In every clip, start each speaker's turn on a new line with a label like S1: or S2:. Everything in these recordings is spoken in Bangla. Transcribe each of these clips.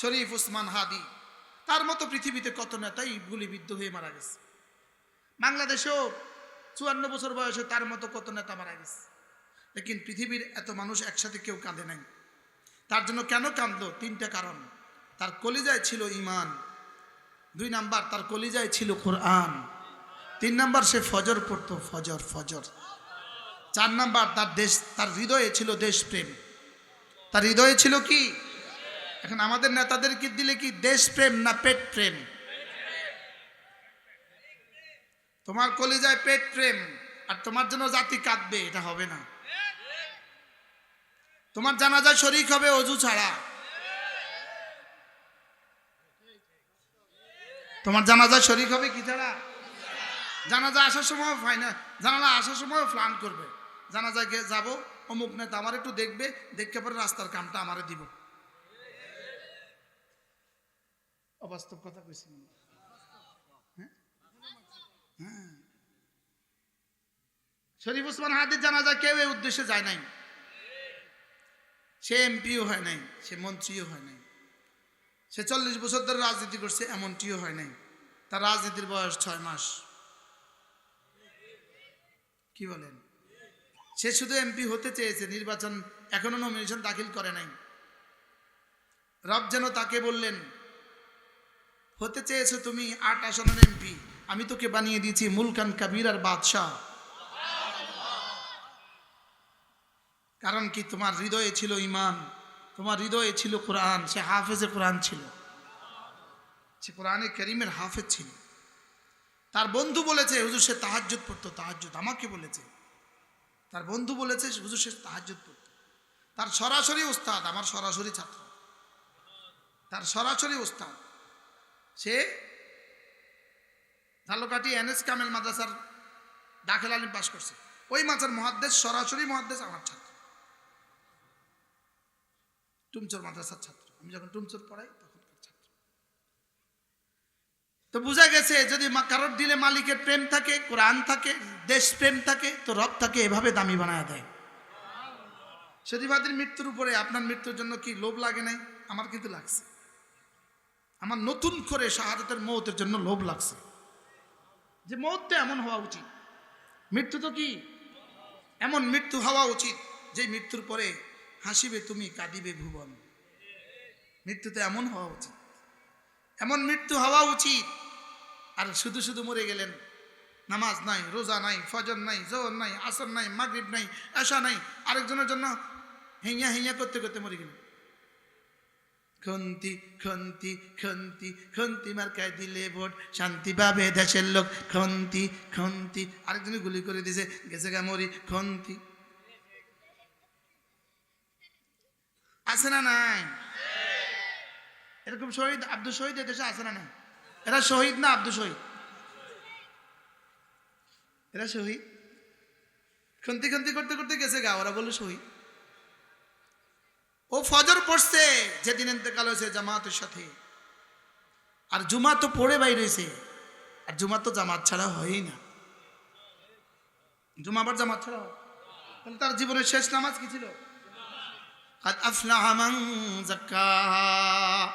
S1: শরীফ উসমান হাদি, তার মতো পৃথিবীতে কত নেতাই গুলিবিদ্ধ হয়ে মারা গেছে। বাংলাদেশেও চুয়ান্ন বছর বয়সে তার মতো কত নেতা মারা গেছে। লেকিন পৃথিবীর এত মানুষ একসাথে কেউ কাঁদে নাই। তার জন্য কেন কাঁদলো? তিনটা কারণ। তার কলিজায় ছিল ইমান। দুই নাম্বার, তার কলিজায় ছিল কোরআন। তিন নাম্বার, সে ফজর পড়তো, ফজর ফজর। চার নাম্বার, তার দেশ, তার হৃদয়ে ছিল দেশপ্রেম। তার হৃদয়ে ছিল কি? এখন আমাদের নেতাদেরকে দিলে কি দেশপ্রেম না পেট প্রেম? তোমার কলিজায় পেট প্রেম, আর তোমার জন্য জাতি কাঁদবে, এটা হবে না। তোমার জানাজা শরিক হবে, অজু ছাড়া। তোমার জানাজা শরিক হবে কি ছাড়া? জানাজা আসার সময় ফাইনা জানালা আসার সময় প্ল্যান করবে। জানাজা গিয়ে যাব, অমুক নেতা আমার একটু দেখবে দেখতে পরে রাস্তার কামটা আমারে দিব। অবাস্তব কথা কইছি হ্যাঁ? হ্যাঁ। শরীফ ওসমান হাদির জানাজা কেউ এই উদ্দেশ্যে যায় নাই। সে এমপিও হয় নাই, সে মন্ত্রীও হয় নাই। সে চল্লিশ বছর ধরে রাজনীতি করছে, এমনটিও হয় নাই। তার রাজনীতির বয়স ছয় মাস। কি বলেন? সে শুধু এমপি হতে চেয়েছে, নির্বাচন এখনও নমিনেশন দাখিল করে নাই। রব যেন তাকে বললেন হতে চেয়েছো তুমি আট আসনের এমপি। আমি তোকে বানিয়ে দিয়েছি মুলকান কাবির আর বাদশাহ। কারণ কি? তোমার হৃদয়ে ছিল ইমান। তোমার হৃদয়ে ছিল কোরআন। সে হাফেজে কোরআন ছিল। সে কোরআনে করিমের হাফেজ ছিল। তার বন্ধু বলেছে, হুজুর, সে তাহাজ্জুদ পড়তো। তাহাজ্জুদ আমাকে বলেছে। তার বন্ধু বলেছে, হুজুর, সে তাহাজ্জুদ পড়তো। তার সরাসরি উস্তাদ আমার সরাসরি ছাত্র। তার সরাসরি উস্তাদ সে ঝালকাঠি এনএস কামেল মাদ্রাসার দাখিল আলিম পাশ করছে। ওই মাছের মহাদ্দেশ, সরাসরি মহাদ্দেশ আমার ছাত্র। টুমচোর মাদ্রাসার ছাত্র। আমি যখন টুমচোর পড়াই তখনকার ছাত্র। তো বোঝা গেছে, যদি কারোর দিলে মালিকের প্রেম থাকে, কোরআন থাকে, দেশ প্রেম থাকে, তো রব তাকে এভাবে দামি বানায় দেয়। শরীফাদের মৃত্যুর উপরে আপনার মৃত্যুর জন্য কি লোভ লাগে নাই? আমার কিন্তু লাগছে। আমার নতুন করে শাহাদাতের মৌতের জন্য লোভ লাগছে। যে মৌতটা এমন হওয়া উচিত। মৃত্যু তো কি? এমন মৃত্যু হওয়া উচিত, যে মৃত্যুর পরে হাসিবে তুমি, কাঁদিবে ভুবন। মৃত্যুতে এমন হওয়া উচিত। এমন মৃত্যু হওয়া উচিত, আর শুধু শুধু মরে গেলেন। নামাজ নাই, রোজা নাই, ফজর নাই, জোহর নাই, আসর নাই, মাগরিব নাই, এশা নাই, আরেকজনের জন্য হেঁয়া হেঁয়া করতে করতে মরে গেলেন। খন্তি খন্তি খন্তি খন্তি মার্কায় দিলে ভোট শান্তি পাবে দেশের লোক। খন্তি খন্তি, আরেকজনে গুলি করে দিছে, গেছে গা মরি, খন্তি। আছে না নাই? এরকম শহীদ, আব্দুল শহীদ দেশে আছে না নাই? এরা শহীদ না আব্দুল শহীদ? এরা শহীদ? খন্তি খন্তি করতে করতে গেছে গা, ওরা বলল শহীদ। ও ফজর পড়ছে যেদিন ইন্তেকাল হয়েছে জামাতের সাথে আর জুমা তো পড়ে বাইরে হয়েছে আর জুমা তো জামাত ছাড়া হয়ই না জুমা আবার জামাত ছাড়া হয় তাহলে তার জীবনের শেষ নামাজ কি ছিল قد أفلح من زكاها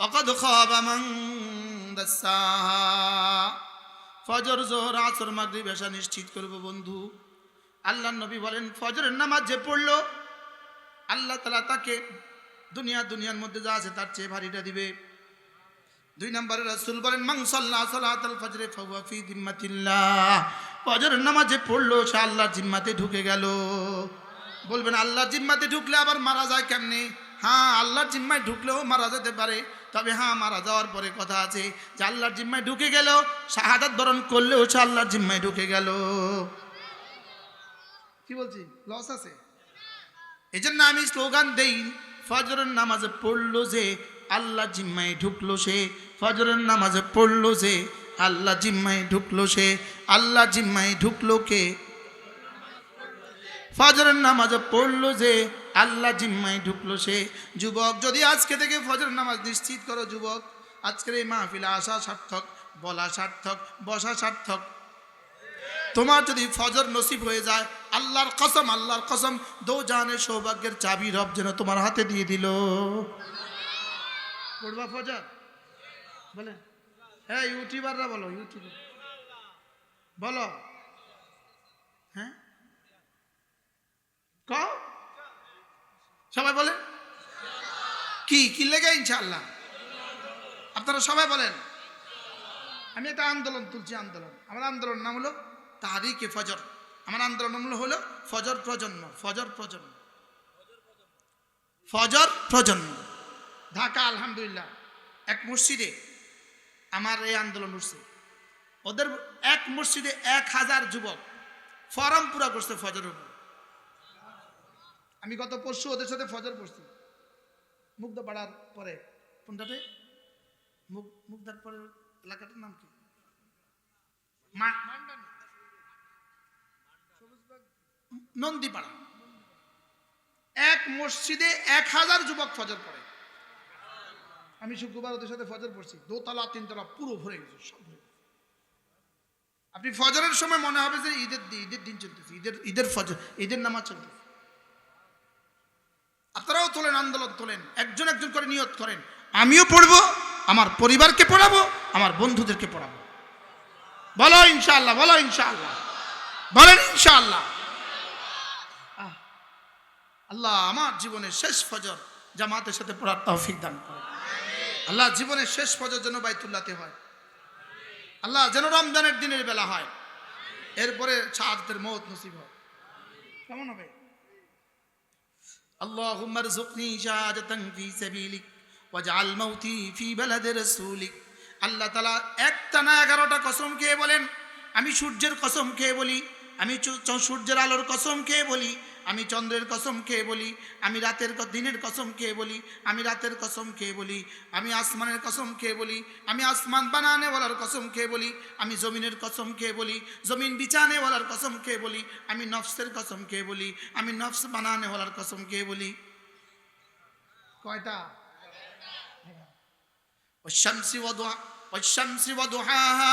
S1: وقد خاب من دساها ফজর জোহর আসর মাগরিব এসা নিশ্চিত করব বন্ধু আল্লাহ নবী বলেন ফজরের নামাজ যে পড়লো আল্লাহ তালা তাকে দুনিয়া, দুনিয়ার মধ্যে যা আছে তার চেয়ে ভারীটা দিবে। দুই নম্বরে রাসূল বলেন, মান সাল্লাহ ফজরে ফি জিম্মাতিল্লাহ। ফজরের নামাজে পড়ল, সে আল্লাহর জিম্মাতে ঢুকে গেল। বলবেন, আল্লাহর জিম্মাতে ঢুকলে আবার মারা যায় কেমনে? হ্যাঁ আল্লাহর জিম্মায় ঢুকলেও মারা যেতে পারে। তবে হ্যাঁ মারা যাওয়ার পরে কথা আছে। যে আল্লাহর জিম্মায় ঢুকে গেল, শাহাদাত বরণ করলেও সে আল্লাহর জিম্মায় ঢুকে গেল। কি বলছি? লস আছে? এই জন্য আমি স্লোগান দেই, ফজরের নামাজে পড়ল যে আল্লাহ জিম্মায় ঢুকলো সে, ফজরের নামাজে পড়ল যে আল্লাহ জিম্মায় ঢুকলো সে, আল্লাহ জিম্মায় ঢুকলো কে? ফজরের নামাজে পড়ল যে আল্লাহ জিম্মায় ঢুকলো সে। যুবক, যদি আজকে থেকে ফজরের নামাজ নিশ্চিত করো যুবক, আজকের এই মাহফিলে আসা সার্থক, বলা সার্থক, বসা সার্থক। তোমার যদি ফজর নসিব হয়ে যায়, আল্লাহর কসম আল্লাহর কসম, দো জাহানের সৌভাগ্যের চাবি রব যেন তোমার হাতে দিয়ে দিল। পড়বা ফজর? বলে হ্যাঁ ইউটিউবাররা বলো, ইউটিউবার। বলো। হ্যাঁ? কও। সবাই বলে কি কি লেগে ইনশাআল্লাহ? আপনারা সবাই বলেন। আমি একটা আন্দোলন তুলছি, আন্দোলন। আমার আন্দোলন নাম হলো তারিকে ফজর। আমার আন্দোলন হলো ফজর প্রজন্ম ফজর প্রজন্ম। ফজর প্রজন্ম। ঢাকা, আলহামদুলিল্লাহ। এক মসজিদে আমার এই আন্দোলন উঠছে। ওদের এক মসজিদে এক হাজার যুবক ফরম পুরা করছে উপর। আমি গত পরশু ওদের সাথে ফজর পড়ছি মুগ্ধ পাড়ার পরে, কোনটাতে? মুগ মুগ্ধার পরের এলাকাটার নাম কি? মা- নন্দীপাড়া এক মসজিদে এক হাজার যুবক ফজর পড়ে। আমি শুক্রবার ওদের সাথে ফজর পড়ছি দোতলা তিনতলা পুরো ভরে গেছে সব আপনি ফজরের সময় মনে হবে যে ঈদের ঈদের দিন চলতেছে ঈদের ঈদের ফজর ঈদের নামাজ চলতেছে। আপনারাও তোলেন আন্দোলন তোলেন একজন একজন করে নিয়ত করেন। আমিও পড়ব আমার পরিবারকে পড়াবো আমার বন্ধুদেরকে পড়াবো। বলো ইনশাআল্লাহ বলো ইনশাআল্লাহ বলেন ইনশাআল্লাহ। আহ, আল্লাহ আমার জীবনের শেষ ফজর জামাতের সাথে পড়ার তৌফিক দান করে আল্লাহ জীবনের শেষ ফজর যেন বাইতুল্লাতে হয় আল্লাহ যেন রমজানের দিনের বেলা হয় এরপরে ছাদের মৌত নসিব হয় কেমন হবে اللهم ارزقني شهادة في سبيلك واجعل موتي في بلد رسولك আল্লাহ তালা একটা না এগারোটা কসম খেয়ে বলেন আমি সূর্যের কসম খেয়ে বলি আমি চু- চ- সূর্যের আলোর কসম খেয়ে বলি আমি চন্দ্রের কসম খেয়ে বলি আমি রাতের ক- দিনের কসম খেয়ে বলি আমি রাতের কসম খেয়ে বলি আমি আসমানের কসম খেয়ে বলি আমি আসমান বানানেওয়ালার কসম খেয়ে বলি আমি জমিনের কসম খেয়ে বলি জমিন বিছানেওয়ালার কসম খেয়ে বলি আমি নফসের কসম খেয়ে বলি আমি নফস বানানেওয়ালার কসম খেয়ে বলি কয়টা والشمس وضع والشمس وضحاها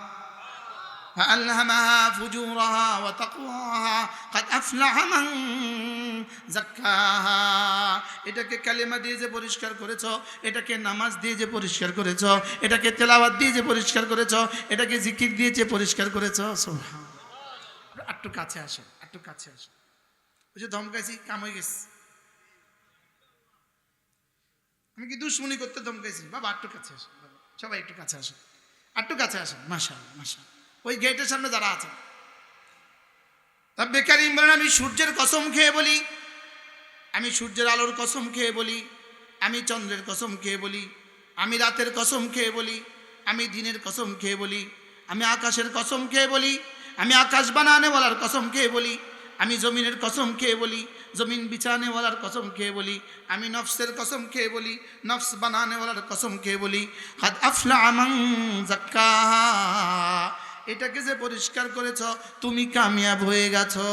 S1: فألهمها فجورها وتقواها قد أفلح من زكاها এটাকে কালেমা দিয়ে যে পরিষ্কার করেছ এটাকে নামাজ দিয়ে যে পরিষ্কার করেছ এটাকে তেলাওয়াত দিয়ে যে পরিষ্কার করেছ এটাকে জিকির দিয়ে যে পরিষ্কার করেছ সুবহান। একটু কাছে আসে একটু কাছে আসে ওই যে ধমকাইছি কাম হয়ে গেছে আমি কি দুশ্মনী করতে ধমকাইছি বাবা একটু কাছে আসে বাবা, সবাই একটু কাছে আসে একটু কাছে আসে মাসা মাসা ওই গেটের সামনে যারা আছেন কারিম বলেন আমি সূর্যের কসম খেয়ে বলি আমি সূর্যের আলোর কসম খেয়ে বলি আমি চন্দ্রের কসম খেয়ে বলি আমি রাতের কসম খেয়ে বলি আমি দিনের কসম খেয়ে বলি আমি আকাশের কসম খেয়ে বলি আমি আকাশ বানানেওয়ালার কসম খেয়ে বলি আমি জমিনের কসম খেয়ে বলি জমিন বিছানেওয়ালার কসম খেয়ে বলি আমি নফসের কসম খেয়ে বলি নফস বানানেওয়ালার কসম খেয়ে বলি হাত আফলা আমাং এটাকে যে পরিষ্কার করেছ তুমি কামিয়াব হয়ে গেছো।